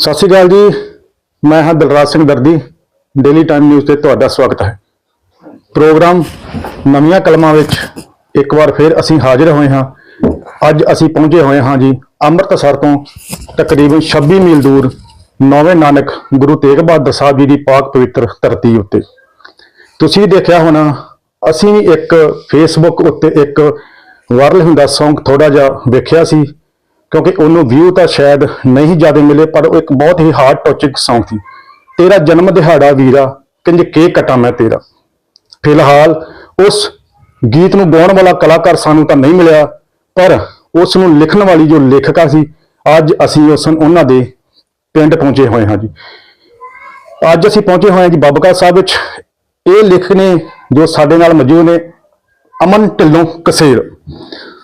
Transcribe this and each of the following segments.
ਸਤਿ ਸ਼੍ਰੀ ਅਕਾਲ ਜੀ। ਮੈਂ ਹਾਂ Dalraj Singh Dardi. Daily Time News ਤੇ ਤੁਹਾਡਾ ਸਵਾਗਤ ਹੈ। ਪ੍ਰੋਗਰਾਮ ਨਵੀਆਂ ਕਲਮਾਂ ਵਿੱਚ ਇੱਕ ਵਾਰ ਫਿਰ ਅਸੀਂ ਹਾਜ਼ਰ ਹੋਏ ਹਾਂ। ਅੱਜ ਅਸੀਂ ਪਹੁੰਚੇ ਹੋਏ ਹਾਂ ਜੀ ਅੰਮ੍ਰਿਤਸਰ ਤੋਂ ਤਕਰੀਬਨ 26 ਮੀਲ ਦੂਰ ਨੌਵੇਂ ਨਾਨਕ ਗੁਰੂ ਤੇਗ ਬਹਾਦਰ ਸਾਹਿਬ ਜੀ ਦੀ ਪਾਕ ਪਵਿੱਤਰ ਧਰਤੀ ਉੱਤੇ। ਤੁਸੀਂ ਦੇਖਿਆ ਹੋਣਾ, ਅਸੀਂ ਇੱਕ ਫੇਸਬੁੱਕ ਉੱਤੇ ਇੱਕ ਵਾਇਰਲ ਹੁੰਦਾ ਸੌਂਗ ਥੋੜਾ ਜਿਹਾ ਵੇਖਿਆ ਸੀ। ਕਿਉਂਕਿ ਉਹਨੂੰ ਵਿਊ ਤਾਂ ਸ਼ਾਇਦ ਨਹੀਂ ਜ਼ਿਆਦਾ ਮਿਲੇ, ਪਰ ਉਹ ਇੱਕ ਬਹੁਤ ਹੀ ਹਾਰਟ ਟੱਚਿੰਗ ਸੌਂਗ ਸੀ। ਤੇਰਾ ਜਨਮ ਦਿਹਾੜਾ ਵੀਰਾ ਕਿੰਜ ਕੇ ਕਟਾਂ ਮੈਂ ਤੇਰਾ। ਫਿਲਹਾਲ ਉਸ ਗੀਤ ਨੂੰ ਗਾਉਣ ਵਾਲਾ ਕਲਾਕਾਰ ਸਾਨੂੰ ਤਾਂ ਨਹੀਂ ਮਿਲਿਆ, ਪਰ ਉਸ ਨੂੰ ਲਿਖਣ ਵਾਲੀ ਜੋ ਲੇਖਕਾ ਸੀ, ਅੱਜ ਅਸੀਂ ਉਸ ਉਹਨਾਂ ਦੇ ਪਿੰਡ ਪਹੁੰਚੇ ਹੋਏ ਹਾਂ ਜੀ। ਅੱਜ ਅਸੀਂ ਪਹੁੰਚੇ ਹੋਏ ਹਾਂ ਜੀ ਬਾਬਕਾ ਸਾਹਿਬ ਵਿੱਚ। ਇਹ ਲਿਖ ਨੇ ਜੋ ਸਾਡੇ ਨਾਲ ਮੌਜੂਦ ਨੇ, ਅਮਨ ਢਿੱਲੋਂ ਕਸੇਰ।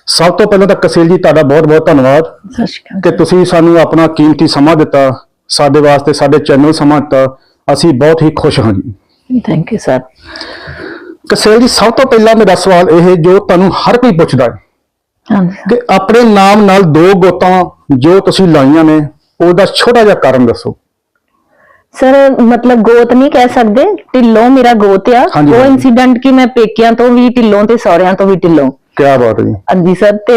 ਸਭ ਤੋਂ ਪਹਿਲਾਂ ਤਾਂ ਕਸੇਲ ਜੀ ਤੁਹਾਡਾ ਬਹੁਤ-ਬਹੁਤ ਧੰਨਵਾਦ ਸਤਿ ਸ਼੍ਰੀ ਅਕਾਲ ਕਿ ਤੁਸੀਂ ਸਾਨੂੰ ਆਪਣਾ ਕੀਮਤੀ ਸਮਾਂ ਦਿੱਤਾ ਸਾਡੇ ਵਾਸਤੇ ਸਾਡੇ ਚੈਨਲ ਸਮਾਂ ਦਿੱਤਾ ਅਸੀਂ ਬਹੁਤ ਹੀ ਖੁਸ਼ ਹਾਂ ਜੀ। ਥੈਂਕ ਯੂ ਸਰ ਕਸੇਲ ਜੀ ਸਭ ਤੋਂ ਪਹਿਲਾਂ ਮੇਰਾ ਸਵਾਲ ਇਹ ਜੋ ਤੁਹਾਨੂੰ ਹਰ ਕੋਈ ਪੁੱਛਦਾ ਹੈ ਹਾਂਜੀ ਕਿ ਆਪਣੇ ਨਾਮ ਨਾਲ ਦੋ ਗੋਤਾਂ ਜੋ ਤੁਸੀਂ ਲਾਈਆਂ ਨੇ ਉਹਦਾ ਛੋਟਾ ਜਿਹਾ ਕਾਰਨ ਦੱਸੋ। ਸਰ ਮਤਲਬ ਗੋਤ ਨਹੀਂ ਕਹਿ ਸਕਦੇ ਢਿੱਲੋਂ ਮੇਰਾ ਗੋਤ ਆ। ਹਾਂਜੀ, ਉਹ ਹਾਂਜੀ। ਇਨਸੀਡੈਂਟ ਕਿ ਮੈਂ ਪੇਕਿਆਂ ਤੋਂ ਵੀ ਢਿੱਲੋਂ ਤੇ ਸਹੁਰਿਆਂ ਤੋਂ ਵੀ ਢਿੱਲੋਂ। ਕੀ ਬਾਤ ਹੈ ਜੀ। ਹਾਂਜੀ ਸਰ ਤੇ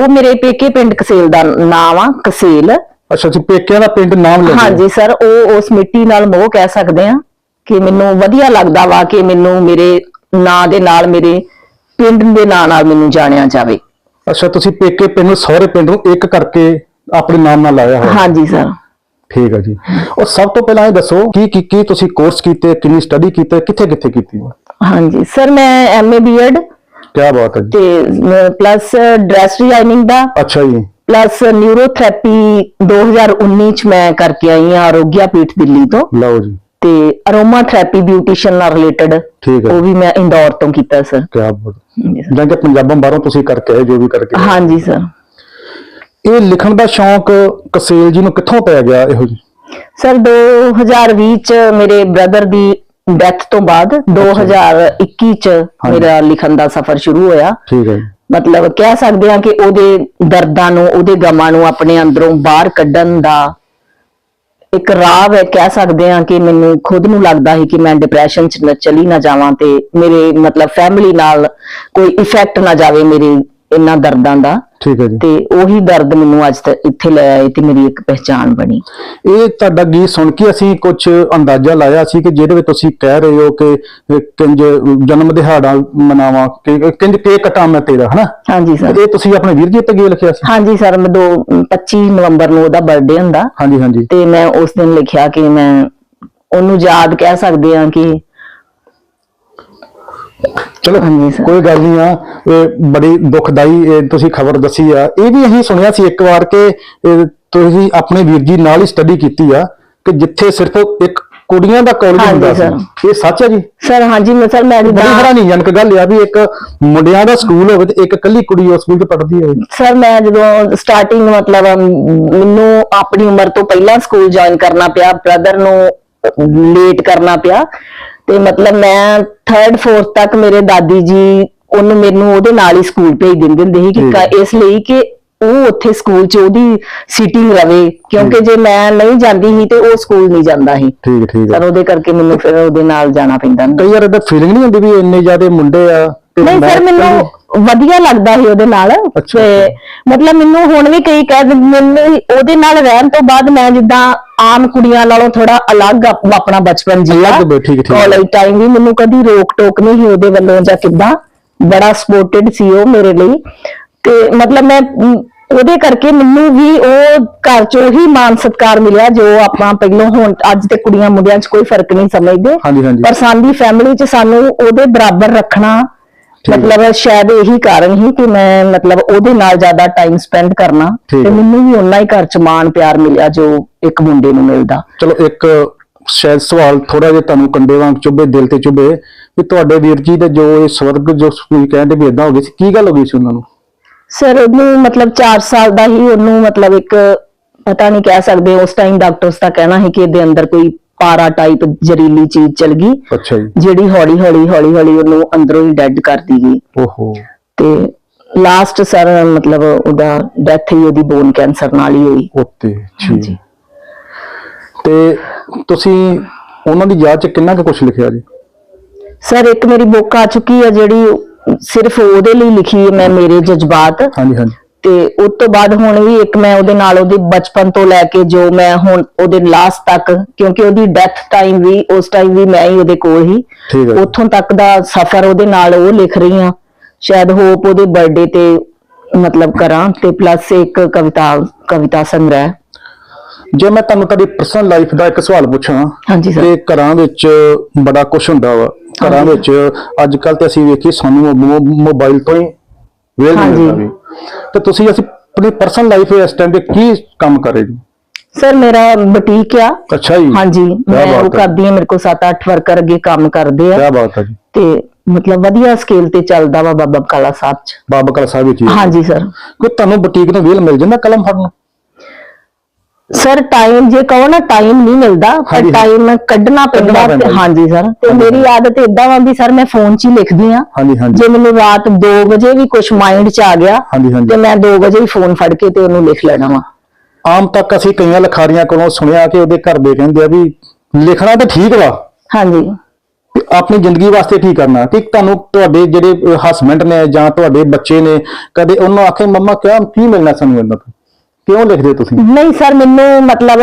ਉਹ ਮੇਰੇ ਪੇਕੇ ਪਿੰਡ ਕਸੇਲ ਦਾ ਨਾਮ ਆ ਕਸੇਲ। ਅੱਛਾ ਜੀ ਪੇਕਿਆਂ ਦਾ ਪਿੰਡ ਨਾਮ ਲੈ ਹਾਂਜੀ ਸਰ ਉਹ ਉਸ ਮਿੱਟੀ ਨਾਲ ਮੋਹ ਕਹਿ ਸਕਦੇ ਆ ਕਿ ਮੈਨੂੰ ਵਧੀਆ ਲੱਗਦਾ ਵਾ ਕਿ ਮੈਨੂੰ ਮੇਰੇ ਨਾਂ ਦੇ ਨਾਲ ਮੇਰੇ ਪਿੰਡ ਦੇ ਨਾਂ ਨਾਲ ਮੈਨੂੰ ਜਾਣਿਆ ਜਾਵੇ। ਅੱਛਾ ਤੁਸੀਂ ਪੇਕੇ ਪਿੰਡ ਨੂੰ ਸਹੁਰੇ ਪਿੰਡ ਨੂੰ ਇੱਕ ਕਰਕੇ ਆਪਣੇ ਨਾਮ ਨਾਲ ਲਾਇਆ ਹੋਇਆ। ਹਾਂਜੀ ਸਰ। ਠੀਕ ਹੈ ਜੀ। ਉਹ ਸਭ ਤੋਂ ਪਹਿਲਾਂ ਇਹ ਦੱਸੋ ਕੀ ਕੀ ਕੀ ਤੁਸੀਂ ਕੋਰਸ ਕੀਤੇ ਕਿੰਨੀ ਸਟੱਡੀ ਕੀਤੇ ਕਿੱਥੇ ਕਿੱਥੇ ਕੀਤੀ? ਹਾਂਜੀ ਸਰ ਮੈਂ ਐਮਏ ਬੀਐਡ ਕੀ ਬਾਤ ਹੈ ਜੀ। ਤੇ ਪਲੱਸ ਡਰੈਸ ਡਿਜ਼ਾਈਨਿੰਗ ਦਾ। ਅੱਛਾ ਜੀ। ਪਲੱਸ ਨਿਊਰੋਥੈਰੇਪੀ 2019 ਚ ਮੈਂ ਕਰਕੇ ਆਈ ਹਾਂ ਆਰੋਗਿਆ ਪੀਠ ਦਿੱਲੀ ਤੋਂ। ਲਓ ਜੀ। ਤੇ ਅਰੋਮਾ ਥੈਰੇਪੀ ਬਿਊਟੀਸ਼ੀਅਨ ਨਾਲ ਰਿਲੇਟਡ ਉਹ ਵੀ ਮੈਂ ਇੰਦੌਰ ਤੋਂ ਕੀਤਾ ਸਰ ਕੀ ਬਾਤ। ਜਾਂ ਕਿ ਪੰਜਾਬੋਂ ਬਾਹਰੋਂ ਤੁਸੀਂ ਕਰਕੇ ਆਏ ਜੋ ਵੀ ਕਰਕੇ। ਹਾਂਜੀ ਸਰ ਇਹ ਲਿਖਣ ਦਾ ਸ਼ੌਂਕ ਕਸੇਲ ਜੀ ਨੂੰ ਕਿੱਥੋਂ ਪੈ ਗਿਆ ਇਹੋ ਜੀ? ਸਰ 2020 ਚ ਮੇਰੇ ਬ੍ਰਦਰ ਦੀ ਡੈਥ ਤੋਂ ਬਾਅਦ 2021 ਚ ਮੇਰਾ ਲਿਖਣ ਦਾ ਸਫ਼ਰ ਸ਼ੁਰੂ ਹੋਇਆ। ਠੀਕ ਹੈ। ਮਤਲਬ ਕਹਿ ਸਕਦੇ ਹਾਂ ਕਿ ਉਹਦੇ ਦਰਦਾਂ ਨੂੰ ਉਹਦੇ ਗਮਾਂ ਨੂੰ ਆਪਣੇ ਅੰਦਰੋਂ ਬਾਹਰ ਕੱਢਣ ਦਾ ਇੱਕ ਰਾਹ ਹੈ ਕਹਿ ਸਕਦੇ ਹਾਂ ਕਿ ਮੈਨੂੰ ਖੁਦ ਨੂੰ ਲੱਗਦਾ ਸੀ ਕਿ ਮੈਂ ਡਿਪਰੈਸ਼ਨ ਚ ਨਾ ਚਲੀ ਨਾ ਜਾਵਾਂ ਤੇ ਮੇਰੇ ਮਤਲਬ ਫੈਮਿਲੀ ਨਾਲ ਕੋਈ ਇਫੈਕਟ ਨਾ ਜਾਵੇ ਮੇਰੇ ਇਹਨਾਂ ਦਰਦਾਂ ਦਾ। ਠੀਕ ਹੈ ਜੀ। ਤੇ ਉਹੀ ਦਰਦ ਮੈਨੂੰ ਅੱਜ ਤੱਕ ਇੱਥੇ ਲੈ ਆਏ ਤੇ ਮੇਰੀ ਇੱਕ ਪਹਿਚਾਣ ਬਣੀ। ਇਹ ਤੁਹਾਡਾ ਗੀਤ ਸੁਣ ਕੇ ਅਸੀਂ ਕੁਝ ਅੰਦਾਜ਼ਾ ਲਾਇਆ ਸੀ ਕਿ ਜਿਹਦੇ ਵਿੱਚ ਤੁਸੀਂ ਕਹਿ ਰਹੇ ਹੋ ਕਿ ਕਿੰਜ ਜਨਮ ਦਿਹਾੜਾ ਮਨਾਵਾਂ ਕਿ ਕਿੰਜ ਕੇਕ ਕਟਾਂ ਮੈਂ ਤੇਰਾ ਹਨਾ? ਹਾਂਜੀ ਸਰ। ਇਹ ਤੁਸੀਂ ਆਪਣੇ ਵੀਰ ਜੀ ਤੇ ਗੇ ਲਿਖਿਆ ਸੀ? ਹਾਂਜੀ ਸਰ ਮੈਂ ਦੋ 25 ਨਵੰਬਰ ਨੂੰ ਉਹਦਾ ਬਰਥਡੇ ਹੁੰਦਾ। ਹਾਂਜੀ ਹਾਂਜੀ। ਤੇ ਮੈਂ ਉਸ ਦਿਨ ਲਿਖਿਆ ਕਿ ਮੈਂ ਉਹਨੂੰ ਯਾਦ ਕਹਿ ਸਕਦੇ ਹਾਂ ਕਿ ਚਲੋ ਹਾਂਜੀ। ਕੋਈ ਗੱਲ ਨਹੀਂ ਆ ਇਹ ਬੜੀ ਦੁਖਦਾਈ ਇਹ ਤੁਸੀਂ ਖਬਰ ਦੱਸੀ ਆ ਇਹ ਵੀ ਅਸੀਂ ਸੁਣਿਆ ਸੀ ਇੱਕ ਵਾਰ ਕਿ ਇਹ ਤੁਸੀਂ ਆਪਣੇ ਵੀਰ ਜੀ ਨਾਲ ਹੀ ਸਟੱਡੀ ਕੀਤੀ ਆ ਕਿ ਜਿੱਥੇ ਸਿਰਫ ਇੱਕ ਕੁੜੀਆਂ ਦਾ ਕਾਲਜ ਹਾਂਜੀ ਹੁੰਦਾ। ਸੀ ਇਹ ਸੱਚ ਹੈ ਜੀ ਸਰ ਹਾਂਜੀ ਮੈਂ ਸਰ ਮੈਂ ਬੜੀ ਜਿੱਦਾਂ ਹੈਰਾਨੀਜਨਕ ਗੱਲ ਆ ਵੀ ਇੱਕ ਮੁੰਡਿਆਂ ਦਾ ਸਕੂਲ ਹੋਵੇ ਤੇ ਇੱਕ ਇਕੱਲੀ ਕੁੜੀ ਉਸ ਸਕੂਲ 'ਚ ਪੜ੍ਹਦੀ ਹੋਵੇ ਸਰ ਮੈਂ ਜਦੋਂ ਸਟਾਰਟਿੰਗ ਮਤਲਬ ਅਮ, ਮੈਨੂੰ ਆਪਣੀ ਉਮਰ ਤੋਂ ਪਹਿਲਾਂ ਸਕੂਲ ਜੁਆਇਨ ਕਰਨਾ ਪਿਆ ਬ੍ਰਦਰ ਨੂੰ ਲੇਟ ਕਰਨਾ ਪਿਆ ਤੇ ਮਤਲਬ ਮੈਂ 3rd 4th ਤੱਕ ਮੇਰੇ ਦਾਦੀ ਜੀ ਉਹਨੂੰ ਮੈਨੂੰ ਉਹਦੇ ਨਾਲ ਹੀ ਸਕੂਲ ਭੇਜ ਦਿੰਦੇ ਹੁੰਦੇ ਸੀ ਕਿ ਇਸ ਲਈ ਕਿ ਉਹ ਉੱਥੇ ਸਕੂਲ 'ਚ ਉਹਦੀ ਸੀਟਿੰਗ ਰਵੇ ਕਿਉਂਕਿ ਜੇ ਮੈਂ ਨਹੀਂ ਜਾਂਦੀ ਸੀ ਤੇ ਉਹ ਸਕੂਲ ਨਹੀਂ ਜਾਂਦਾ ਸੀ। ਠੀਕ ਠੀਕ ਸਰ ਉਹਦੇ ਕਰਕੇ ਮੈਨੂੰ ਫਿਰ ਉਹਦੇ ਨਾਲ ਜਾਣਾ ਪੈਂਦਾ ਹੁੰਦਾ ਕਈ ਵਾਰ ਇਹਦਾ ਫੀਲਿੰਗ ਨਹੀਂ ਹੁੰਦੀ ਵੀ ਇੰਨੇ ਜ਼ਿਆਦੇ ਮੁੰਡੇ ਆ ਨਹੀਂ ਸਰ ਮੈਨੂੰ ਵਧੀਆ ਲੱਗਦਾ ਸੀ ਉਹਦੇ ਨਾਲ ਤੇ ਮਤਲਬ ਮੈਨੂੰ ਹੁਣ ਵੀ ਕਈ ਕਹਿ ਮੈਨੂੰ ਉਹਦੇ ਨਾਲ ਰਹਿਣ ਤੋਂ ਬਾਅਦ ਮੈਂ ਜਿੱਦਾਂ ਆਮ ਕੁੜੀਆਂ ਨਾਲੋਂ ਥੋੜਾ ਅਲੱਗ ਆਪ- ਆਪਣਾ ਬਚਪਨ ਜੀਆ। ਕਾਲਜ ਟਾਈਮ ਵੀ ਮੈਨੂੰ ਕਦੀ ਰੋਕ ਟੋਕ ਨਹੀਂ ਸੀ ਉਹਦੇ ਵੱਲੋਂ ਜਾਂ ਕਿੱਦਾਂ ਬੜਾ ਸਪੋਰਟਡ ਸੀ ਉਹ ਮੇਰੇ ਲਈ ਤੇ ਮਤਲਬ ਮੈਂ ਉਹਦੇ ਕਰਕੇ ਮੈਨੂੰ ਵੀ ਉਹ ਘਰ ਚ ਉਹੀ ਮਾਨ ਸਤਕਾਰ ਮਿਲਿਆ ਜੋ ਆਪਾਂ ਪਹਿਲਾਂ ਹੁਣ ਅੱਜ ਤੇ ਕੁੜੀਆਂ ਮੁੰਡਿਆਂ 'ਚ ਕੋਈ ਫ਼ਰਕ ਨਹੀਂ ਸਮਝਦੇ। ਪਰ ਸਾਡੀ ਫੈਮਿਲੀ 'ਚ ਸਾਨੂੰ ਉਹਦੇ ਬਰਾਬਰ ਰੱਖਣਾ ਹੈ। ਮਤਲਬ ਸ਼ਾਇਦ ਇਹੀ ਕਾਰਨ ਹੀ ਕਿ ਮੈਂ ਮਤਲਬ ਉਹਦੇ ਨਾਲ ਜ਼ਿਆਦਾ ਟਾਈਮ ਸਪੈਂਡ ਕਰਨਾ ਠੀਕ ਤੇ ਹੈ। ਮੈਨੂੰ ਵੀ ਓਨਾ ਹੀ ਘਰ 'ਚ ਮਾਣ ਪਿਆਰ ਮਿਲਿਆ ਜੋ ਇੱਕ ਮੁੰਡੇ ਨੂੰ ਮਿਲਦਾ। ਚਲੋ ਇੱਕ ਸ਼ਾਇਦ ਸਵਾਲ ਥੋੜਾ ਜਿਹਾ ਤੁਹਾਨੂੰ ਕੰਡੇ ਵਾਂਗ ਚੁੱਭੇ ਦਿਲ ਤੇ ਚੁੱਭੇ ਵੀ ਤੁਹਾਡੇ ਵੀਰ ਜੀ ਦੇ ਜੋ ਇਹ ਸਵਰਗ ਜੋ ਤੁਸੀਂ ਕਹਿੰਦੇ ਵੀ ਇਦਾਂ ਹੋ ਗਈ ਸੀ ਕੀ ਗੱਲ ਹੋ ਗਈ ਸੀ ਉਹਨਾਂ ਨੂੰ? ਸਰ ਉਹਨੂੰ ਮਤਲਬ 4 ਸਾਲ ਦਾ ਹੀ ਉਹਨੂੰ ਮਤਲਬ ਇੱਕ ਪਤਾ ਨਹੀਂ ਕਹਿ ਸਕਦੇ ਉਸ ਟਾਈਮ ਡਾਕਟਰਸ ਦਾ ਕਹਿਣਾ ਹੈ ਕਿ ਇਹਦੇ ਅੰਦਰ ਕੋਈ ਪਾਰਾ ਟਾਈਪ ਜ਼ਹਿਰੀਲੀ ਚੀਜ਼ ਚਲ ਗਈ ਅੱਛਾ ਜੀ। ਜਿਹੜੀ ਹੌਲੀ ਹੌਲੀ ਹੌਲੀ ਹੌਲੀ ਉਹਨੂੰ ਅੰਦਰੋਂ ਹੀ ਡੈਡ ਕਰਦੀ ਗਈ। ਓਹੋ। ਤੇ ਲਾਸਟ ਸਰ ਮਤਲਬ ਉਹਦਾ ਡੈਥ ਹੀ ਉਹਦੀ ਬੋਨ ਕੈਂਸਰ ਨਾਲ ਹੀ ਹੋਈ। ਉੱਤੇ। ਜੀ। ਤੇ ਤੁਸੀਂ ਉਹਨਾਂ ਦੀ ਯਾਦ ਚ ਕਿੰਨਾ ਕੁ ਕੁਝ ਲਿਖਿਆ ਜੀ? ਸਰ ਇੱਕ ਮੇਰੀ ਬੁੱਕ ਆ ਚੁੱਕੀ ਹੈ ਜਿਹੜੀ ਸਿਰਫ ਉਹਦੇ ਲਈ ਲਿਖੀ ਹੈ ਮੈਂ ਮੇਰੇ ਜਜ਼ਬਾਤ। ਹਾਂਜੀ ਹਾਂਜੀ। ਤੇ ਉਸ ਤੋਂ ਬਾਅਦ ਹੁਣ ਵੀ ਇੱਕ ਮੈਂ ਉਹਦੇ ਨਾਲ ਉਹਦੀ ਬਚਪਨ ਤੋਂ ਲੈ ਕੇ ਜੋ ਮੈਂ ਹੁਣ ਉਹਦੇ ਲਾਸਟ ਤੱਕ ਕਿਉਂਕਿ ਉਹਦੀ ਡੈਥ ਟਾਈਮ ਵੀ ਉਸ ਟਾਈਮ ਵੀ ਮੈਂ ਹੀ ਉਹਦੇ ਕੋਲ ਹੀ। ਉੱਥੋਂ ਤੱਕ ਦਾ ਸਫ਼ਰ ਉਹਦੇ ਨਾਲ ਉਹ ਲਿਖ ਰਹੀ ਹਾਂ। ਸ਼ਾਇਦ ਹੋਪ ਉਹਦੇ ਬਰਥਡੇ ਤੇ ਮਤਲਬ ਕਰਾਂ ਤੇ ਪਲੱਸ ਇੱਕ ਕਵਿਤਾ ਕਵਿਤਾ ਸੰਗ੍ਰਹਿ। ਜੇ ਮੈਂ ਤੁਹਾਨੂੰ ਤੁਹਾਡੀ ਪਰਸਨਲ ਲਾਈਫ ਦਾ ਇੱਕ ਸਵਾਲ ਪੁੱਛਾਂ ਹਾਂਜੀ ਸਰ ਕਿ ਘਰਾਂ ਵਿੱਚ ਬੜਾ ਕੁਝ ਹੁੰਦਾ ਵਾ। ਘਰਾਂ। ਵਿੱਚ ਅੱਜ ਕੱਲ ਤੇ ਅਸੀਂ ਵੇਖੀਏ ਸਾਨੂੰ ਮੋਬਾਈਲ ਤੋਂ ਹੀ ਵੇਲ ਹਾਂਜੀ। ਵੀ। ਤੇ ਤੁਸੀਂ ਅਸੀਂ ਆਪਣੀ ਪਰਸਨਲ ਲਾਈਫ ਇਸ ਟਾਈਮ ਤੇ ਕੀ ਕੰਮ ਕਰ ਰਹੇ ਜੀ? ਸਰ ਮੇਰਾ ਬੁਟੀਕ ਆ। ਅੱਛਾ ਜੀ। ਹਾਂਜੀ ਮੈਂ ਉਹ। ਕਰਦੀ ਹਾਂ ਮੇਰੇ ਕੋਲ 7-8 ਵਰਕਰ ਅੱਗੇ ਕੰਮ ਕਰਦੇ ਆ। ਕੀ ਬਾਤ ਹੈ ਜੀ। ਤੇ ਮਤਲਬ ਵਧੀਆ ਸਕੇਲ ਤੇ ਚੱਲਦਾ ਵਾ ਬਾਬਾ ਕਾਲਾ ਸਾਹਿਬ ਚ। ਬਾਬਾ ਕਲਾ ਸਾਹਿਬ ਹੈ। ਹਾਂਜੀ ਸਰ ਕੋਈ ਤੁਹਾਨੂੰ ਬੁਟੀਕ ਤੋਂ ਵੇਲ ਮਿਲ ਜਾਂਦਾ ਕਲਮ ਫੜਨ ਨੂੰ? ਸਰ ਟਾਈਮ ਜੇ ਕਹੋ ਨਾ ਟਾਈਮ ਨਹੀਂ ਮਿਲਦਾ ਪਰ ਹਾਂਜੀ। ਟਾਈਮ ਕੱਢਣਾ ਪੈਂਦਾ ਪੈਂਦਾ ਤੇ ਜੀ। ਹਾਂਜੀ ਸਰ। ਤੇ ਮੇਰੀ ਆਦਤ ਇਦਾਂ ਵਾ ਵੀ ਸਰ ਮੈਂ ਫੋਨ 'ਚ ਹੀ ਲਿਖਦੀ ਆ। ਹਾਂਜੀ ਹਾਂਜੀ। ਜੇ ਮੈਨੂੰ ਰਾਤ 2 ਵਜੇ ਵੀ ਕੁਝ ਮਾਈਂਡ 'ਚ ਆ ਗਿਆ ਹਾਂਜੀ ਹਾਂਜੀ। ਤੇ ਮੈਂ 2 ਵਜੇ ਹੀ ਫੋਨ ਫੜ ਕੇ ਤੇ ਉਹਨੂੰ ਲਿਖ ਲੈਣਾ ਵਾ। ਆਮ ਤੱਕ ਅਸੀਂ ਕਈਆਂ ਲਖਾਰੀਆਂ ਕੋਲੋਂ ਸੁਣਿਆ ਕਿ ਉਹਦੇ ਘਰ ਦੇ ਕਹਿੰਦੇ ਆ ਵੀ ਲਿਖਣਾ ਤਾਂ ਠੀਕ ਵਾ। ਹਾਂਜੀ। ਤੇ ਆਪਣੀ ਜ਼ਿੰਦਗੀ ਵਾਸਤੇ ਕੀ ਕਰਨਾ? ਕਿ ਤੁਹਾਨੂੰ ਤੁਹਾਡੇ ਜਿਹੜੇ ਹਸਬੰਡ ਨੇ ਜਾਂ ਤੁਹਾਡੇ ਬੱਚੇ ਨੇ ਕਦੇ ਉਹਨੂੰ ਆਖੇ ਮੰਮਾ ਕਿਆ ਕੀ ਮਿਲਣਾ ਸਾਨੂੰ ਇਹਨਾਂ ਤੋਂ? ਕਿਉਂ ਲਿਖਦੇ ਹੋ ਤੁਸੀਂ? ਨਹੀਂ ਸਰ ਮੈਨੂੰ ਮਤਲਬ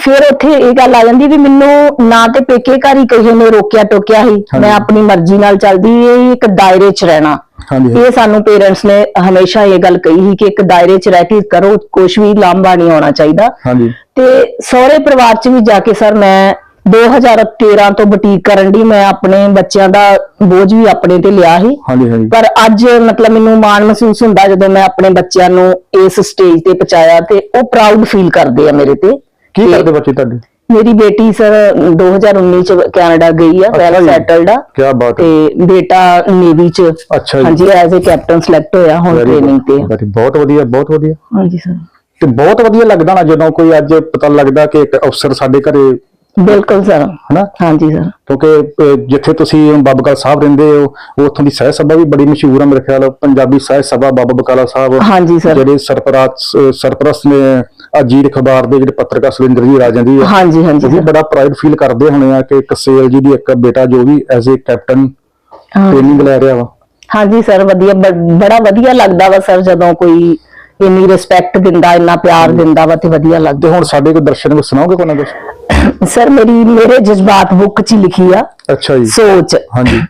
ਫਿਰ ਉੱਥੇ ਇਹ ਗੱਲ ਆ ਜਾਂਦੀ ਵੀ ਮੈਨੂੰ ਨਾ ਤੇ ਪੇਕੇ ਘਰ ਹੀ ਕਿਸੇ ਨੇ ਰੋਕਿਆ ਟੋਕਿਆ ਹਾਂਜੀ। ਮੈਂ ਆਪਣੀ ਮਰਜ਼ੀ ਨਾਲ ਚੱਲਦੀ ਇਹ ਇੱਕ ਦਾਇਰੇ 'ਚ ਰਹਿਣਾ। ਹਾਂਜੀ ਇਹ ਸਾਨੂੰ ਪੇਰੈਂਟਸ ਨੇ ਹਮੇਸ਼ਾ ਇਹ ਗੱਲ ਕਹੀ ਸੀ ਕਿ ਇੱਕ ਦਾਇਰੇ 'ਚ ਰਹਿ ਕੇ ਕਰੋ ਕੁਝ ਵੀ ਲਾਂਭਾ ਨਹੀਂ ਆਉਣਾ ਚਾਹੀਦਾ। ਹਾਂਜੀ। ਤੇ ਸਹੁਰੇ ਪਰਿਵਾਰ 'ਚ ਵੀ ਜਾ ਕੇ ਸਰ ਮੈਂ 2013 ਤੋਂ ਬੁਟੀਕ ਕਰਨ ਦੀ ਮੈਂ ਆਪਣੇ ਬੱਚਿਆਂ ਦਾ ਬੋਝ ਵੀ ਆਪਣੇ ਤੇ ਲਿਆ ਸੀ। ਹਾਂਜੀ ਹਾਂਜੀ। ਪਰ ਅੱਜ ਮਤਲਬ ਮੈਨੂੰ ਮਾਣ ਮਹਿਸੂਸ ਹੁੰਦਾ ਜਦੋਂ ਮੈਂ ਆਪਣੇ ਬੱਚਿਆਂ ਨੂੰ ਇਸ ਸਟੇਜ ਤੇ ਪਹੁੰਚਾਇਆ ਤੇ ਉਹ ਪ੍ਰਾਊਡ ਫੀਲ ਕਰਦੇ ਆ ਮੇਰੇ ਤੇ। ਕੀ ਕਰਦੇ ਬੱਚੇ ਤੁਹਾਡੇ? ਮੇਰੀ ਬੇਟੀ ਸਰ 2019 ਚ ਕੈਨੇਡਾ ਗਈ ਆ ਵੈਲ। ਸੈਟਲਡ ਆ। ਕੀ ਬਾਤ ਹੈ। ਤੇ ਬੇਟਾ ਨੇਵੀ ਚ। ਅੱਛਾ ਜੀ। ਹਾਂਜੀ ਐਜ਼ ਅ ਕੈਪਟਨ ਸਿਲੈਕਟ ਹੋਇਆ ਹੁਣ ਟ੍ਰੇਨਿੰਗ ਤੇ। ਬਹੁਤ ਵਧੀਆ ਬਹੁਤ ਵਧੀਆ। ਹਾਂਜੀ ਸਰ ਤੇ ਬਹੁਤ ਵਧੀਆ ਲੱਗਦਾ ਨਾ ਜਦੋਂ ਕੋਈ ਅੱਜ ਪਤਾ ਲੱਗਦਾ ਕਿ ਇੱਕ ਅਫਸਰ ਸਾਡੇ ਘਰੇ ਬਿਲਕੁਲ ਸਰ। ਹਨਾ? ਹਾਂਜੀ ਸਰ। ਕਿਉਂਕਿ ਅਹ, ਜਿੱਥੇ ਤੁਸੀਂ ਬਾਬਾ ਬਕਾਲਾ ਸਾਹਿਬ ਰਹਿੰਦੇ ਹੋ ਉੱਥੋਂ ਦੀ ਸਹਿ ਸਭਾ ਵੀ ਬੜੀ ਮਸ਼ਹੂਰ ਆ ਮੇਰੇ ਖਿਆਲ ਪੰਜਾਬੀ ਸਹਿ ਸਭਾ ਬਾਬਾ ਬਕਾਲਾ ਸਾਹਿਬ। ਹਾਂਜੀ ਸਰ। ਜਿਹੜੇ ਸਰਪ੍ਰਸਤ ਸਰਪ੍ਰਸਤ ਨੇ ਅਜੀਤ ਅਖਬਾਰ ਦੇ ਜਿਹੜੇ ਪੱਤਰਕਾਰ ਸੁਰਿੰਦਰ ਜੀ ਰਾਜਨ ਜੀ ਆ ਹਾਂਜੀ ਹਾਂਜੀ ਸਰ। ਬੜਾ ਪ੍ਰਾਈਡ ਫੀਲ ਕਰਦੇ ਹੋਣੇ ਆ ਕਿ ਇੱਕ ਸੇਲ ਜੀ ਦੀ ਇੱਕ ਬੇਟਾ ਜੋ ਵੀ ਐਜ਼ ਅ ਕੈਪਟਨ ਹਾਂ। ਟ੍ਰੇਨਿੰਗ ਲੈ ਰਿਹਾ ਵਾ। ਹਾਂਜੀ ਸਰ ਵਧੀਆ ਬ- ਬੜਾ ਵਧੀਆ ਲੱਗਦਾ ਵਾ ਸਰ ਜਦੋਂ ਕੋਈ ਇੰਨੀ ਰਿਸਪੈਕਟ ਦਿੰਦਾ ਇੰਨਾ ਪਿਆਰ ਦਿੰਦਾ ਵਾ ਤੇ ਵਧੀਆ ਲੱਗਦਾ। ਤੇ ਹੁਣ ਸਾਡੇ ਕੋਈ ਦਰਸ਼ਕ ਨੂੰ ਸੁਣਾਓਗੇ ਕੋਈ ਨਾ ਕੁਛ? ਸਰ ਮੇਰੀ ਮੇਰੇ ਜਜ਼ਬਾਤ ਬੁੱਕ 'ਚ ਹੀ ਲਿਖੀ ਆ। ਅੱਛਾ ਜੀ। ਸੋਚ। ਹਾਂਜੀ।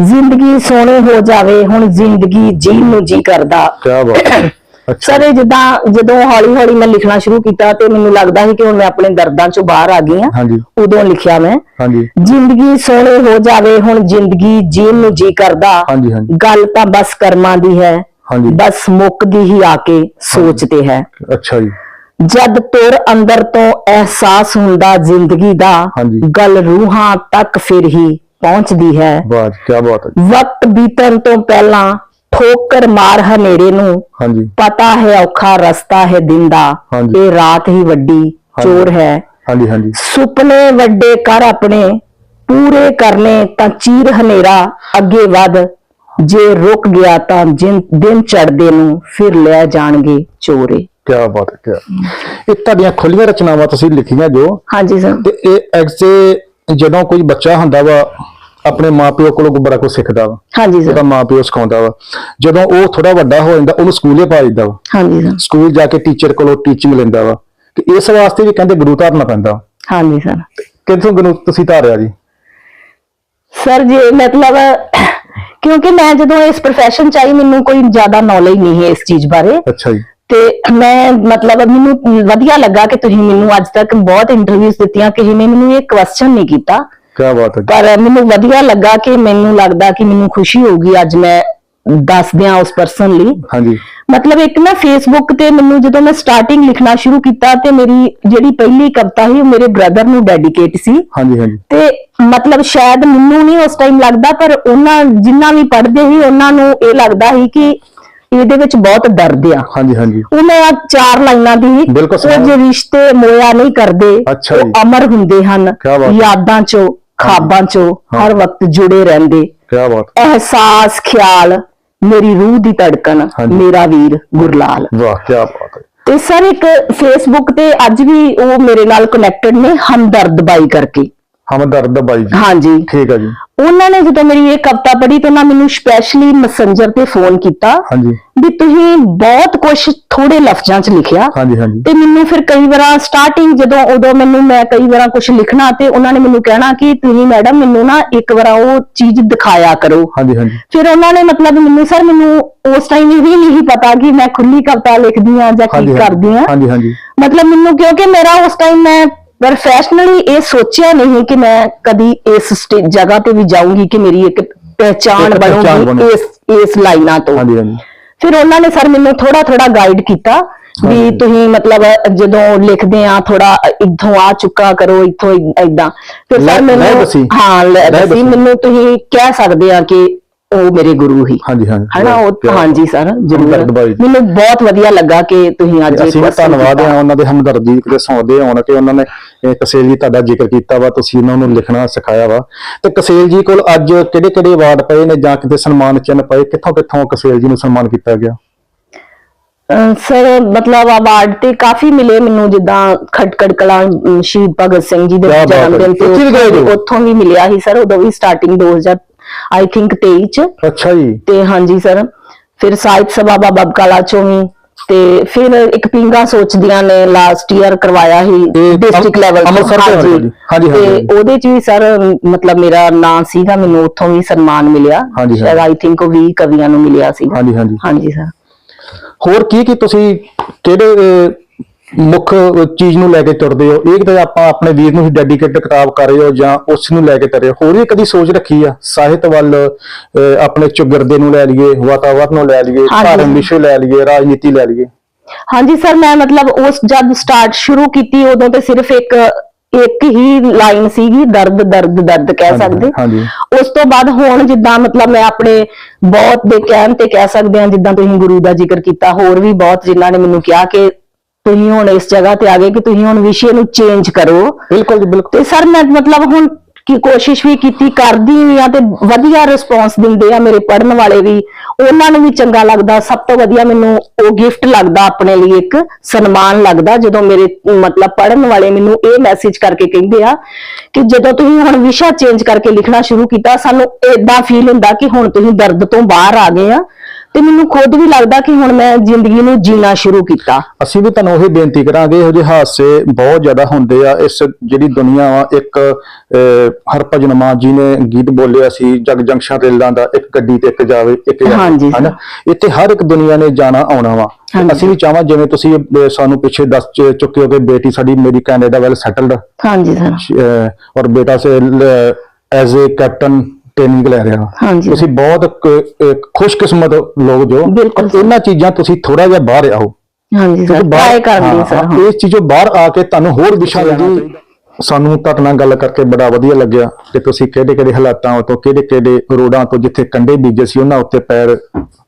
ਜ਼ਿੰਦਗੀ ਸੋਹਣੀ ਹੋ ਜਾਵੇ ਹੁਣ ਜ਼ਿੰਦਗੀ ਜੀਣ ਨੂੰ ਜੀ ਕਰਦਾ। ਕੀ ਬਾਤ ਹੈ। ਅੱਛਾ। ਸਰ ਇਹ ਜਿੱਦਾਂ ਜਦੋਂ ਹੌਲੀ ਹੌਲੀ ਮੈਂ ਲਿਖਣਾ ਸ਼ੁਰੂ ਕੀਤਾ ਤੇ ਮੈਨੂੰ ਲੱਗਦਾ ਸੀ ਕਿ ਹੁਣ ਮੈਂ ਆਪਣੇ ਦਰਦਾਂ ਚੋਂ ਬਾਹਰ ਆ ਗਈ ਹਾਂ। ਹਾਂਜੀ। ਉਦੋਂ ਲਿਖਿਆ ਮੈਂ। ਹਾਂਜੀ। ਜ਼ਿੰਦਗੀ ਸੋਹਣੀ ਹੋ ਜਾਵੇ ਹੁਣ ਜ਼ਿੰਦਗੀ ਜੀਣ ਨੂੰ ਜੀ ਕਰਦਾ। ਹਾਂਜੀ ਹਾਂਜੀ। ਗੱਲ ਤਾਂ ਬਸ ਕਰਮਾਂ ਦੀ ਹੈ। ਹਾਂਜੀ। ਬਸ ਮੁੱਕਦੀ ਹੀ ਆ ਕੇ ਸੋਚ ਤੇ ਹੈ। ਅੱਛਾ ਜੀ। ਜਦ ਤੁਰ ਅੰਦਰ ਤੋਂ ਅਹਿਸਾਸ ਹੁੰਦਾ ਜ਼ਿੰਦਗੀ ਦਾ। ਗੱਲ ਰੂਹਾਂ ਤੱਕ ਫਿਰ ਹੀ ਪਹੁੰਚਦੀ ਹੈ। ਵਾਹ ਕੀ ਬਾਤ ਹੈ ਵਕਤ ਬੀਤਣ ਤੋਂ ਪਹਿਲਾਂ ਠੋਕਰ ਮਾਰ ਹਨੇਰੇ ਨੂੰ ਹਾਂਜੀ। ਪਤਾ ਹੈ ਔਖਾ ਰਸਤਾ ਹੈ ਦਿਨ ਦਾ। ਇਹ ਰਾਤ ਹੀ ਵੱਡੀ ਚੋਰ ਹੈ। ਹਾਂਜੀ ਹਾਂਜੀ। ਸੁਪਨੇ ਵੱਡੇ ਕਰ ਆਪਣੇ ਪੂਰੇ ਕਰਨੇ ਤਾਂ ਚੀਰ ਹਨੇਰਾ ਅੱਗੇ ਵਧ। ਜੇ ਰੁਕ ਗਿਆ ਤਾਂ ਦਿਨ ਚੜਦੇ ਨੂੰ ਫਿਰ ਲੈ ਜਾਣਗੇ ਚੋਰੇ। ਕੀ ਬਾਤ ਹੈ ਕਿਆ। ਇਹ ਤੁਹਾਡੀਆਂ ਖੁੱਲੀਆਂ ਰਚਨਾਵਾਂ ਤੁਸੀਂ ਲਿਖੀਆਂ ਜੋ। ਹਾਂਜੀ ਸਰ। ਤੇ ਇਹ ਐਕਸੇ ਜਦੋਂ ਕੋਈ ਬੱਚਾ ਹੁੰਦਾ ਵਾ ਆਪਣੇ ਮਾਪਿਓ ਕੋਲੋਂ ਬੜਾ ਕੁਝ ਸਿੱਖਦਾ ਵਾ। ਹਾਂਜੀ ਉਹਦਾ ਸਰ ਮਾਪਿਓ ਸਿਖਾਉਂਦਾ ਵਾ। ਜਦੋਂ ਉਹ ਥੋੜਾ ਵੱਡਾ ਹੋ ਜਾਂਦਾ ਉਹਨੂੰ ਸਕੂਲੇ ਪਾ ਦਿੰਦਾ ਵਾ। ਹਾਂਜੀ ਸਰ। ਸਕੂਲ ਜਾ ਕੇ ਟੀਚਰ ਕੋਲੋਂ ਟੀਚਿੰਗ ਲੈਂਦਾ ਵਾ। ਤੇ ਇਸ ਵਾਸਤੇ ਵੀ ਕਹਿੰਦੇ ਗੁਰੂ ਧਾਰਨਾ ਪੈਂਦਾ। ਹਾਂਜੀ ਸਰ। ਕਿੱਥੋਂ ਗੁਰੂ ਤੁਸੀਂ ਧਾਰਿਆ ਜੀ? ਸਰ ਜੀ ਮਤਲਬ ਕਿਉਂਕਿ ਮੈਂ ਜਦੋਂ ਇਸ profession ਚ ਆਈ ਮੈਨੂੰ ਕੋਈ ਜ਼ਿਆਦਾ ਨੌਲੇਜ ਨਹੀਂ ਹੈ ਇਸ ਚੀਜ਼ ਬਾਰੇ। ਅੱਛਾ ਜੀ। ਤੇ ਮੈਂ ਮਤਲਬ ਮੈਨੂੰ ਵਧੀਆ ਲੱਗਾ ਕਿ ਤੁਸੀਂ ਮੈਨੂੰ ਅੱਜ ਤੱਕ ਬਹੁਤ ਇੰਟਰਵਿਊਜ਼ ਦਿੱਤੀਆਂ ਕਿਸੇ ਨੇ ਮੈਨੂੰ ਇਹ ਕੁਐਸਚਨ ਨਹੀਂ ਕੀਤਾ। ਕੀ ਬਾਤ ਹੈ। ਪਰ ਮੈਨੂੰ ਵਧੀਆ ਲੱਗਾ ਕਿ ਮੈਨੂੰ ਲੱਗਦਾ ਕਿ ਮੈਨੂੰ ਖੁਸ਼ੀ ਹੋਊਗੀ ਅੱਜ ਮੈਂ ਦੱਸ ਦਿਆਂ ਉਸ ਪਰਸਨ ਲਈ। ਹਾਂਜੀ। ਮਤਲਬ ਇੱਕ ਨਾ ਫੇਸਬੁੱਕ ਤੇ ਮੈਨੂੰ ਜਦੋਂ ਮੈਂ ਸਟਾਰਟਿੰਗ ਲਿਖਣਾ ਸ਼ੁਰੂ ਕੀਤਾ ਤੇ ਮੇਰੀ ਜਿਹੜੀ ਪਹਿਲੀ ਕਵਿਤਾ ਸੀ ਉਹ ਮੇਰੇ ਬ੍ਰਦਰ ਨੂੰ ਡੈਡੀਕੇਟ ਸੀ। ਹਾਂਜੀ ਹਾਂਜੀ। ਤੇ ਮਤਲਬ ਸ਼ਾਇਦ ਮੈਨੂੰ ਨਹੀਂ ਉਸ ਟਾਈਮ ਲੱਗਦਾ ਪਰ ਉਹਨਾਂ ਜਿੰਨਾ ਵੀ ਪੜ੍ਹਦੇ ਸੀ ਉਹਨਾਂ ਨੂੰ ਇਹ ਲੱਗਦਾ ਸੀ ਕਿ ਇਹਦੇ ਵਿੱਚ ਬਹੁਤ ਦਰਦ ਆ। ਹਾਂਜੀ ਹਾਂਜੀ। ਉਹ ਮੈਂ ਆਹ ਚਾਰ ਲਾਈਨਾਂ ਦੀ ਉਹ ਜੇ ਰਿਸ਼ਤੇ ਮੋਇਆ ਨਹੀਂ ਕਰਦੇ। ਉਹ ਅਮਰ ਹੁੰਦੇ ਹਨ। ਯਾਦਾਂ ਚੋਂ ਖਾਬਾਂ ਚੋਂ। ਹਰ ਵਕਤ ਜੁੜੇ ਰਹਿੰਦੇ। ਕੀ ਬਾਤ। ਅਹਿਸਾਸ ਖਿਆਲ। ਮੇਰੀ ਰੂਹ ਦੀ ਧੜਕਨ ਹਾਂਜੀ। ਮੇਰਾ ਵੀਰ ਗੁਰਲਾਲ। ਵਾਹ ਕੀ ਬਾਤ ਹੈ। ਤੇ ਸਰ ਇੱਕ ਫੇਸਬੁੱਕ ਤੇ ਅੱਜ ਵੀ ਉਹ ਮੇਰੇ ਨਾਲ ਕਨੈਕਟਡ ਨੇ ਹਮਦਰਦ ਬਾਈ ਕਰਕੇ। ਹਮਦਰਦ ਬਾਈ ਜੀ। ਹਾਂਜੀ। ਠੀਕ ਹੈ ਜੀ। ਉਹਨਾਂ ਨੇ ਜਦੋਂ ਮੇਰੀ ਇਹ ਕਵਿਤਾ ਪੜ੍ਹੀ ਤਾਂ ਉਹਨਾਂ ਮੈਨੂੰ ਸਪੈਸ਼ਲੀ ਮੈਸੇਂਜਰ ਤੇ ਫੋਨ ਕੀਤਾ ਹਾਂਜੀ। ਵੀ ਤੁਸੀਂ ਬਹੁਤ ਕੁਝ ਥੋੜੇ ਲਫ਼ਜ਼ਾਂ 'ਚ ਲਿਖਿਆ। ਹਾਂਜੀ ਹਾਂਜੀ। ਤੇ ਮੈਨੂੰ ਫਿਰ ਕਈ ਵਾਰ ਸਟਾਰਟਿੰਗ ਜਦੋਂ ਉਦੋਂ ਮੈਨੂੰ ਮੈਂ ਕਈ ਵਾਰ ਕੁਝ ਲਿਖਣਾ ਤੇ ਉਹਨਾਂ ਨੇ ਮੈਨੂੰ ਕਹਿਣਾ ਕਿ ਤੁਸੀਂ ਮੈਡਮ ਮੈਨੂੰ ਨਾ ਇੱਕ ਵਾਰ ਉਹ ਚੀਜ਼ ਦਿਖਾਇਆ ਕਰੋ। ਹਾਂਜੀ ਹਾਂਜੀ। ਫਿਰ ਉਹਨਾਂ ਨੇ ਮਤਲਬ ਮੈਨੂੰ ਸਰ ਮੈਨੂੰ ਉਸ ਟਾਈਮ ਇਹ ਵੀ ਨਹੀਂ ਪਤਾ ਕਿ ਮੈਂ ਖੁੱਲੀ ਕਵਿਤਾ ਲਿਖਦੀ ਆ ਜਾਂ ਹਾਂਜੀ ਕੀ ਕਰਦੀ ਆ ਹਾਂਜੀ ਹਾਂਜੀ। ਮਤਲਬ ਮੈਨੂੰ ਕਿਉਂਕਿ ਮੇਰਾ ਉਸ ਟਾਈਮ ਮੈਂ ਪ੍ਰੋਫੈਸ਼ਨਲੀ ਇਹ ਸੋਚਿਆ ਨਹੀਂ ਕਿ ਮੈਂ ਕਦੀ ਇਸ ਸਟੇ- ਜਗ੍ਹਾ ਤੇ ਵੀ ਜਾਊਂਗੀ ਕਿ ਮੇਰੀ ਇੱਕ ਪਹਿਚਾਣ ਬਣੂਗੀ ਬਣੇ। ਇਸ ਇਸ ਲਾਈਨਾਂ ਤੋਂ ਹਾਂਜੀ ਹਾਂਜੀ ਫਿਰ ਉਹਨਾਂ ਨੇ ਸਰ ਮੈਨੂੰ ਥੋੜਾ ਥੋੜਾ ਗਾਈਡ ਕੀਤਾ ਵੀ। ਤੁਸੀਂ ਮਤਲਬ ਜਦੋਂ ਲਿਖਦੇ ਆ ਥੋੜਾ ਇੱਥੋਂ ਆ ਚੁੱਕਾ ਕਰੋ ਇੱਥੋਂ ਇਦਾਂ ਫਿਰ ਸਰ ਮੈਨੂੰ। ਹਾਂ ਲੈ ਦੱਸੀ। ਮੈਨੂੰ ਤੁਸੀਂ ਕਹਿ ਸਕਦੇ ਆ ਕਿ ਉਹ ਮੇਰੇ ਗੁਰੂ ਹੀ ਹਾਂਜੀ ਹਾਂਜੀ ਹਨਾ ਉਹ ਹਾਂਜੀ ਸਰ ਜਰੂਰ। ਮੈਨੂੰ ਬਹੁਤ ਵਧੀਆ ਲੱਗਾ ਕਿ ਤੁਸੀਂ ਅੱਜ ਅਸੀਂ ਧੰਨਵਾਦ ਕੀਤਾ। ਹਾਂ ਉਹਨਾਂ ਦੇ ਹਮਦਰਦੀ ਦੇ ਸੌਦੇ ਹੋਣ ਕਿ ਉਹਨਾਂ ਨੇ ਕਸੇਲ ਜੀ ਤੁਹਾਡਾ ਜ਼ਿਕਰ ਕੀਤਾ ਵਾ ਤੁਸੀਂ ਉਹਨਾਂ ਨੂੰ ਲਿਖਣਾ ਸਿਖਾਇਆ ਵਾ ਤੇ ਕਸੇਲ ਜੀ ਕੋਲ ਅੱਜ ਕਿਹੜੇ ਕਿਹੜੇ ਅਵਾਰਡ ਪਏ ਨੇ ਜਾਂ ਕਿਤੇ ਸਨਮਾਨ ਚਿੰਨ੍ਹ ਪਏ ਕਿੱਥੋਂ ਕਿੱਥੋਂ ਕਸੇਲ ਜੀ ਨੂੰ ਸਨਮਾਨ ਕੀਤਾ ਗਿਆ ਸਰ ਮਤਲਬ ਅਵਾਰਡ ਤੇ ਕਾਫੀ ਮਿਲੇ ਮੈਨੂੰ ਜਿੱਦਾਂ ਖਟਕੜ ਕਲਾਂ ਸ਼ਹੀਦ ਭਗਤ ਸਿੰਘ ਜੀ ਦੇ। ਜਨਮ ਦਿਨ ਤੇ? ਉੱਥੋਂ ਵੀ ਮਿਲਿਆ ਸੀ ਸਰ ਉਦੋਂ ਵੀ ਸਟਾਰਟਿੰਗ 2000 ਆਈ ਥਿੰਕ 23 ਚ। ਅੱਛਾ ਜੀ। ਤੇ ਹਾਂਜੀ ਸਰ ਫਿਰ ਸਾਹਿਤ ਸਭਾ ਬਾਬਾ ਬਕਾਲਾ ਚੋਂ ਵੀ। ਤੇ ਫਿਰ ਇੱਕ ਪਿੰਗਾ ਸੋਚਦੀਆਂ ਨੇ ਲਾਸਟ ਈਅਰ ਕਰਵਾਇਆ ਸੀ ਇਹ ਡਿਸਟ੍ਰਿਕਟ ਲੈਵਲ ਅੰਮ੍ਰਿਤਸਰ ਤੇ ਹੋਇਆ ਜੀ। ਹਾਂਜੀ, ਹਾਂਜੀ। ਤੇ ਉਹਦੇ ਚ ਵੀ ਸਰ ਮਤਲਬ ਮੇਰਾ ਨਾਂ ਸੀਗਾ ਮੈਨੂੰ ਉੱਥੋਂ ਵੀ ਸਨਮਾਨ ਮਿਲਿਆ। ਹਾਂਜੀ, ਆਈ ਥਿੰਕ ਉਹ 20 ਕਵੀਆਂ ਨੂੰ ਮਿਲਿਆ ਸੀਗਾ ਹਾਂਜੀ ਹਾਂਜੀ। ਹਾਂਜੀ ਸਰ ਹੋਰ ਕੀ ਕੀ ਤੁਸੀਂ ਕਿਹੜੇ ਅਹ, ਮੁੱਖ ਚੀਜ਼ ਨੂੰ ਲੈ ਕੇ ਤੁਰਦੇ ਹੋ। ਇਹ ਤਾਂ ਆਪਾਂ ਆਪਣੇ ਵੀਰ ਨੂੰ ਹੀ ਡੈਡੀਕੇਟ ਕਿਤਾਬ ਕਰ ਰਹੇ ਹੋ ਜਾਂ ਉਸ ਨੂੰ ਲੈ ਕੇ ਤੁਰੇ ਹੋ। ਹੋਰ ਵੀ ਕਦੀ ਸੋਚ ਰੱਖੀ ਆ? ਸਾਹਿਤ ਵੱਲ ਆਪਣੇ ਚੁਗਰਦੇ ਨੂੰ ਲੈ ਲਈਏ ਵਾਤਾਵਰਨ ਨੂੰ ਲੈ ਲਈਏ। ਧਾਰਮ ਵਿਸ਼ੇ ਲੈ ਲਈਏ ਰਾਜਨੀਤੀ ਲੈ ਲਈਏ। ਹਾਂਜੀ ਸਰ ਮੈਂ ਮਤਲਬ ਉਸ ਜਦ ਸਟਾਰਟ ਸ਼ੁਰੂ ਕੀਤੀ ਉਦੋਂ ਤੇ ਸਿਰਫ ਇੱਕ ਇੱਕ ਹੀ ਲਾਈਨ ਸੀਗੀ ਦਰਦ ਦਰਦ ਦਰਦ ਕਹਿ ਸਕਦੇ। ਉਸ ਤੋਂ ਬਾਅਦ ਹੁਣ ਜਿੱਦਾਂ ਮਤਲਬ ਮੈਂ ਆਪਣੇ ਬਹੁਤ ਦੇ ਕਹਿਣ ਤੇ ਕਹਿ ਸਕਦੇ ਹਾਂ ਜਿੱਦਾਂ ਤੁਸੀਂ ਗੁਰੂ ਦਾ ਜ਼ਿਕਰ ਕੀਤਾ ਹੋਰ ਵੀ ਬਹੁਤ ਜਿਨ੍ਹਾਂ ਨੇ ਮੈਨੂੰ ਕਿਹਾ ਕਿ ਤੁਸੀਂ ਹੁਣ ਇਸ ਜਗ੍ਹਾ ਤੇ ਆ ਗਏ ਕਿ ਤੁਸੀਂ ਹੁਣ ਵਿਸ਼ੇ ਨੂੰ ਚੇਂਜ ਕਰੋ। ਬਿਲਕੁਲ ਜੀ ਬਿਲਕੁਲ। ਤੇ ਸਰ ਮੈਂ ਮਤਲਬ ਹੁਣ ਕੀ ਕੋਸ਼ਿਸ਼ ਵੀ ਕੀਤੀ ਕਰਦੀ ਵੀ ਆ ਤੇ ਵਧੀਆ ਰਿਸਪੌਂਸ ਦਿੰਦੇ ਆ ਮੇਰੇ ਪੜਨ ਵਾਲੇ ਵੀ। ਉਹਨਾਂ ਨੂੰ ਵੀ ਚੰਗਾ ਲੱਗਦਾ ਸਭ ਤੋਂ ਵਧੀਆ ਮੈਨੂੰ ਉਹ ਗਿਫਟ ਲੱਗਦਾ ਆਪਣੇ ਲਈ ਇੱਕ ਸਨਮਾਨ ਲੱਗਦਾ ਜਦੋਂ ਮੇਰੇ ਮਤਲਬ ਪੜਨ ਵਾਲੇ ਮੈਨੂੰ ਇਹ ਮੈਸੇਜ ਕਰਕੇ ਕਹਿੰਦੇ ਆ ਕਿ ਜਦੋਂ ਤੁਸੀਂ ਹੁਣ ਵਿਸ਼ਾ ਚੇਂਜ ਕਰਕੇ ਲਿਖਣਾ ਸ਼ੁਰੂ ਕੀਤਾ ਸਾਨੂੰ ਏਦਾਂ ਫੀਲ ਹੁੰਦਾ ਕਿ ਹੁਣ ਤੁਸੀਂ ਦਰਦ ਤੋਂ ਬਾਹਰ ਆ ਗਏ ਆ। ਤੇ ਮੈਨੂੰ ਖੁਦ ਵੀ ਲੱਗਦਾ ਕਿ ਹੁਣ ਮੈਂ ਜ਼ਿੰਦਗੀ ਨੂੰ ਜੀਣਾ ਸ਼ੁਰੂ ਕੀਤਾ। ਅਸੀਂ ਵੀ ਤੁਹਾਨੂੰ ਉਹੀ ਬੇਨਤੀ ਕਰਾਂਗੇ ਇਹੋ ਜਿਹੇ ਹਾਦਸੇ ਬਹੁਤ ਜ਼ਿਆਦਾ ਹੁੰਦੇ ਆ। ਇਸ ਜਿਹੜੀ ਦੁਨੀਆ ਵਾ ਇੱਕ ਹਰਭਜਨ ਮਾਨ ਜੀ ਨੇ ਗੀਤ ਬੋਲਿਆ ਸੀ ਜਗ ਜੰਕਸ਼ਨ ਰੇਲਾਂ ਦਾ ਇੱਕ ਗੱਡੀ ਤੇ ਇੱਕ ਜਾਵੇ ਇੱਕ ਜਾਵੇ। ਹਨਾ? ਇੱਥੇ ਹਰ ਇੱਕ ਦੁਨੀਆ ਨੇ ਜਾਣਾ ਆਉਣਾ ਵਾ। ਅਸੀਂ ਵੀ ਚਾਹਾਂ ਜਿਵੇਂ ਤੁਸੀਂ ਸਾਨੂੰ ਪਿੱਛੇ ਦੱਸ ਚੁੱਕੇ ਹੋ ਕਿ ਬੇਟੀ ਸਾਡੀ ਮੇਰੀ ਕੈਨੇਡਾ ਵੈਲ ਸੈਟਲਡ ਹਾਂਜੀ ਸਰ। ਔਰ ਬੇਟਾ ਸੇ ਐਜ਼ ਅ ਕੈਪਟਨ ਟ੍ਰੇਨਿੰਗ ਲੈ ਰਿਹਾ ਹਾਂਜੀ। ਤੁਸੀਂ ਬਹੁਤ ਕ- ਖੁਸ਼ਕਿਸਮਤ ਲੋਕ ਜੋ। ਬਿਲਕੁਲ। ਪਰ ਇਹਨਾਂ ਚੀਜ਼ਾਂ ਤੁਸੀਂ ਥੋੜਾ ਜਿਹਾ ਬਾਹਰ ਆਓ। ਹਾਂਜੀ ਸਰ ਕਿਉਂਕਿ ਟਰਾਈ ਕਰਦੀ ਹਾਂ, ਸਰ ਹਾਂ, ਇਸ ਚੀਜ਼ੋਂ ਬਾਹਰ ਆ ਕੇ ਤੁਹਾਨੂੰ ਹੋਰ ਵਿਸ਼ਾ ਲੈਣਾ ਚਾਹੀਦਾ। ਸਾਨੂੰ ਤੁਹਾਡੇ ਨਾਲ ਗੱਲ ਕਰਕੇ ਬੜਾ ਵਧੀਆ ਲੱਗਿਆ ਕਿ ਤੁਸੀਂ ਕਿਹੜੇ ਕਿਹੜੇ ਹਾਲਾਤਾਂ ਤੋਂ ਕਿਹੜੇ ਕਿਹੜੇ ਰੋਡਾਂ ਤੋਂ ਜਿੱਥੇ ਕੰਡੇ ਬੀਜੇ ਸੀ ਉਹਨਾਂ ਉੱਤੇ ਪੈਰ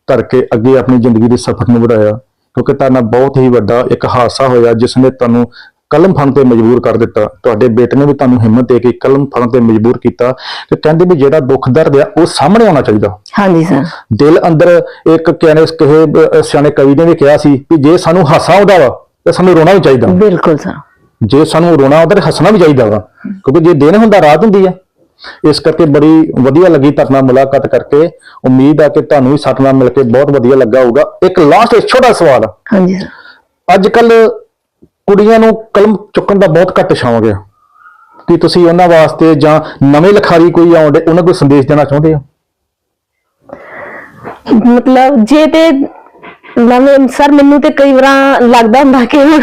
ਧਰ ਕੇ ਅੱਗੇ ਆਪਣੀ ਜ਼ਿੰਦਗੀ ਦੇ ਸਫ਼ਰ ਨੂੰ ਵਧਾਇਆ। ਕਿਉਂਕਿ ਤੁਹਾਡੇ ਨਾਲ ਬਹੁਤ ਹੀ ਵੱਡਾ ਇੱਕ ਹਾਦਸਾ ਹੋਇਆ ਜਿਸ ਨੇ ਤੁਹਾਨੂੰ ਕਲਮ ਫੜਨ ਤੇ ਮਜਬੂਰ ਕਰ ਦਿੱਤਾ। ਤੁਹਾਡੇ ਬੇਟੇ ਨੇ ਵੀ ਤੁਹਾਨੂੰ ਹਿੰਮਤ ਦੇ ਕੇ ਕਲਮ ਫੜਨ ਤੇ ਮਜਬੂਰ ਕੀਤਾ ਤੇ ਕਹਿੰਦੇ ਵੀ ਜਿਹੜਾ ਦੁੱਖ ਦਰਦ ਆ ਉਹ ਸਾਹਮਣੇ ਆਉਣਾ ਚਾਹੀਦਾ। ਹਾਂਜੀ ਸਰ। ਦਿਲ ਅੰਦਰ ਇੱਕ ਕਹਿੰਦੇ ਕਹੇ ਅਹ ਸਿਆਣੇ ਕਵੀ ਨੇ ਵੀ ਕਿਹਾ ਸੀ ਕਿ ਜੇ ਸਾਨੂੰ ਹਾਸਾ ਆਉਂਦਾ ਵਾ ਤੇ ਸਾਨੂੰ ਰੋਣਾ ਵੀ ਚਾਹੀਦਾ। ਬਿਲਕੁਲ ਸਰ। ਜੇ ਸਾਨੂੰ ਰੋਣਾ ਆਉਂਦਾ ਤੇ ਹੱਸਣਾ ਵੀ ਚਾਹੀਦਾ ਵਾ ਕਿਉਂਕਿ ਜੇ ਦਿਨ ਹੁੰਦਾ ਰਾਤ ਹੁੰਦੀ ਆ। ਇਸ ਕਰਕੇ ਬੜੀ ਵਧੀਆ ਲੱਗੀ ਤੁਹਾਡੇ ਮੁਲਾਕਾਤ ਕਰਕੇ। ਉਮੀਦ ਆ ਕਿ ਤੁਹਾਨੂੰ ਵੀ ਸਾਡੇ ਨਾਲ ਮਿਲ ਕੇ ਬਹੁਤ ਵਧੀਆ ਲੱਗਾ ਹੋਊਗਾ। ਇੱਕ ਲਾਸਟ ਛੋਟਾ ਸਵਾਲ। ਹਾਂਜੀ ਸਰ। ਅੱਜ ਕੱਲ ਕੁੜੀਆਂ ਨੂੰ ਕਲਮ ਚੁੱਕਣ ਦਾ ਬਹੁਤ ਘੱਟ ਸ਼ੌਂਕ ਆ। ਕੀ ਤੁਸੀਂ ਉਹਨਾਂ ਵਾਸਤੇ ਜਾਂ ਨਵੇਂ ਲਿਖਾਰੀ ਕੋਈ ਆਉਂਦੇ ਉਹਨਾਂ ਕੋਈ ਸੰਦੇਸ਼ ਦੇਣਾ ਚਾਹੁੰਦੇ ਹੋ? ਮਤਲਬ ਜੇ ਤੇ ਨਵੇਂ ਸਰ ਮੈਨੂੰ ਤੇ ਕਈ ਵਾਰ ਲੱਗਦਾ ਹੁੰਦਾ ਕਿ ਹੁਣ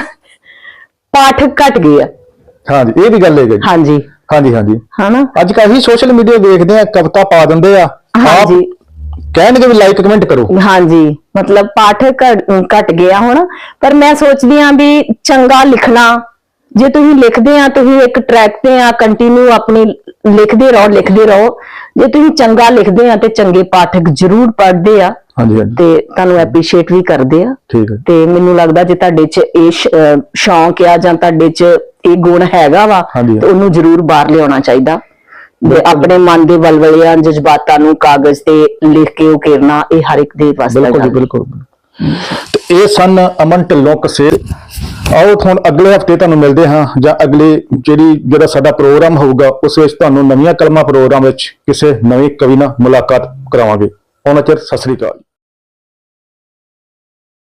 ਪਾਠਕ ਘਟ ਗਏ ਆ। ਹਾਂਜੀ ਇਹ ਵੀ ਗੱਲ ਹੈ ਜੀ। ਹਾਂਜੀ। ਹਾਂਜੀ ਹਾਂਜੀ। ਹਨਾ? ਅੱਜ ਕੱਲ੍ਹ ਹੀ ਸੋਸ਼ਲ ਮੀਡੀਆ ਦੇਖਦੇ ਆ ਕਵਿਤਾ ਪਾ ਦਿੰਦੇ ਆ। ਆਪ ਹਾਂਜੀ। ਕਹਿਣਗੇ ਵੀ ਲਾਈਕ ਕਮੈਂਟ ਕਰੋ। ਹਾਂਜੀ ਮਤਲਬ ਪਾਠਕ ਘਟ- ਗਿਆ ਹੁਣ ਪਰ ਮੈਂ ਸੋਚਦੀ ਆ ਵੀ ਚੰਗਾ ਲਿਖਣਾ ਜੇ ਤੁਸੀਂ ਲਿਖਦੇ ਆ ਤੁਸੀਂ ਇੱਕ ਟਰੈਕ ਤੇ ਆ ਕੰਟੀਨਿਊ ਆਪਣੀ ਲਿਖਦੇ ਰਹੋ ਲਿਖਦੇ ਰਹੋ। ਜੇ ਤੁਸੀਂ ਚੰਗਾ ਲਿਖਦੇ ਆ ਤੇ ਚੰਗੇ ਪਾਠਕ ਜ਼ਰੂਰ ਪੜ੍ਹਦੇ ਆ ਹਾਂਜੀ ਹਾਂਜੀ। ਤੇ ਤੁਹਾਨੂੰ ਐਪਰੀਸ਼ੀਏਟ ਵੀ ਕਰਦੇ ਆ। ਠੀਕ ਹੈ ਤੇ ਮੈਨੂੰ ਲੱਗਦਾ ਜੇ ਤੁਹਾਡੇ 'ਚ ਇਹ ਸ਼ੌਂਕ ਆ ਜਾਂ ਤੁਹਾਡੇ 'ਚ ਇਹ ਗੁਣ ਹੈਗਾ ਵਾ। ਤੇ ਉਹਨੂੰ ਜ਼ਰੂਰ ਬਾਹਰ ਲਿਆਉਣਾ ਚਾਹੀਦਾ। ਤੇ ਆਪਣੇ ਮਨ ਦੇ ਵਲਵਲਿਆਂ ਜਜ਼ਬਾਤਾਂ ਨੂੰ ਕਾਗਜ਼ ਤੇ ਲਿਖ ਕੇ ਉਕੇਰਨਾ ਇਹ ਹਰ ਇੱਕ ਦੇ ਵਾਸਤੇ ਬਿਲਕੁਲ। ਬਿਲਕੁਲ। ਤੇ ਇਹ ਸਨ ਅਮਨ ਢਿੱਲੋਂ ਕਸੇਰ। ਆਓ ਹੁਣ ਅਗਲੇ ਹਫ਼ਤੇ ਤੁਹਾਨੂੰ ਮਿਲਦੇ ਹਾਂ ਜਾਂ ਅਗਲੇ ਜਿਹੜੀ ਜਿਹੜਾ ਸਾਡਾ ਪ੍ਰੋਗਰਾਮ ਹੋਊਗਾ ਉਸ ਵਿੱਚ ਤੁਹਾਨੂੰ ਨਵੀਆਂ ਕਲਮਾਂ ਪ੍ਰੋਗਰਾਮ ਵਿੱਚ ਕਿਸੇ ਨਵੇਂ ਕਵੀ ਨਾਲ ਮੁਲਾਕਾਤ ਕਰਾਵਾਂਗੇ। ਉਹਨਾਂ ਚਿਰ ਸਤਿ ਸ੍ਰੀ ਅਕਾਲ।